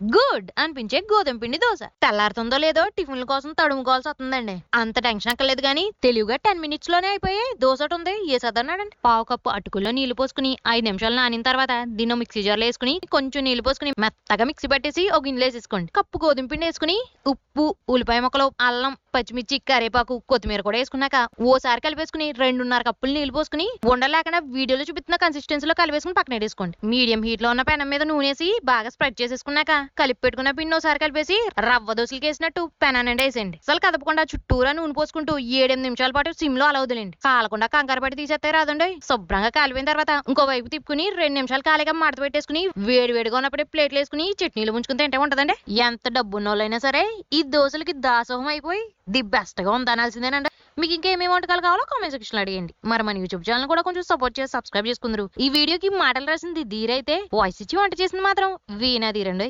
Good అనిపించే గోధుమ పిండి దోశ. తెల్లారుతుందో లేదో టిఫిన్ల కోసం తడుముకోవాల్సి వస్తుందండి. అంత టెన్షన్ అక్కర్లేదు కానీ తెలివిగా టెన్ మినిట్స్లోనే అయిపోయి దోశ ఒకటి ఉంది ఏ సదన్నాడండి పావు కప్పు అటుకుల్లో నీళ్ళు పోసుకుని ఐదు నిమిషాలు నానిన తర్వాత దీన్ని మిక్సీ జార్లో వేసుకుని కొంచెం నీళ్ళు పోసుకుని మెత్తగా మిక్సీ పట్టేసి ఒక గిన్నెలో వేసేసుకోండి. కప్పు గోధుమ పిండి వేసుకుని ఉప్పు ఉల్లిపాయ ముక్కలు అల్లం పచ్చిమిర్చి కరివేపాకు కొత్తిమీర కూడా వేసుకున్నాక ఓసారి కలిపేసుకుని రెండున్నర కప్పులు నీళ్ళు పోసుకుని ఉండలేకుండా వీడియోలో చూపిస్తున్న కన్సిస్టెన్సీలో కలిపేసుకుని పక్కన వేసుకోండి మీడియం హీట్లో ఉన్న పెనం మీద నూనె వేసి బాగా స్ప్రెడ్ చేసేసుకున్నాక కలిపి పెట్టుకున్న పిండి ఒకసారి కలిపేసి రవ్వ దోశలకి వేసినట్టు పెనానండి వేసేయండి. అసలు కదపకుండా చుట్టూరా నూనె పోసుకుంటూ ఏడెనిమిది నిమిషాల పాటు సిమ్లో అలా వదిలేండి కాలకుండా కంకర పట్టి తీసేస్తే రాదండి. శుభ్రంగా కాలిపోయిన తర్వాత ఇంకో వైపు తిప్పుకుని రెండు నిమిషాలు కాలిగా మడత పెట్టేసుకుని వేడి వేడిగా ఉన్నప్పుడే ప్లేట్లు వేసుకుని చట్నీలు ముంచుకుని తింటే ఉంటదండి. ఎంత డబ్బున్నోళ్ళైనా సరే ఈ దోశలకి దాసోహం అయిపోయి ది బెస్ట్గా ఉందనాల్సిందేనండి మీకు ఇంకేమేమి వంటకాలు కావాలో కామెంట్ సెక్షన్ అడిగండి మరి మన యూట్యూబ్ ఛానల్ కూడా కొంచెం సపోర్ట్ చేసి సబ్స్క్రైబ్ చేసుకుందరు. ఈ వీడియోకి మాటలు రాసింది ధీరైతే వాయిస్ ఇచ్చి వంట చేసింది మాత్రం వీణా ధీరండి.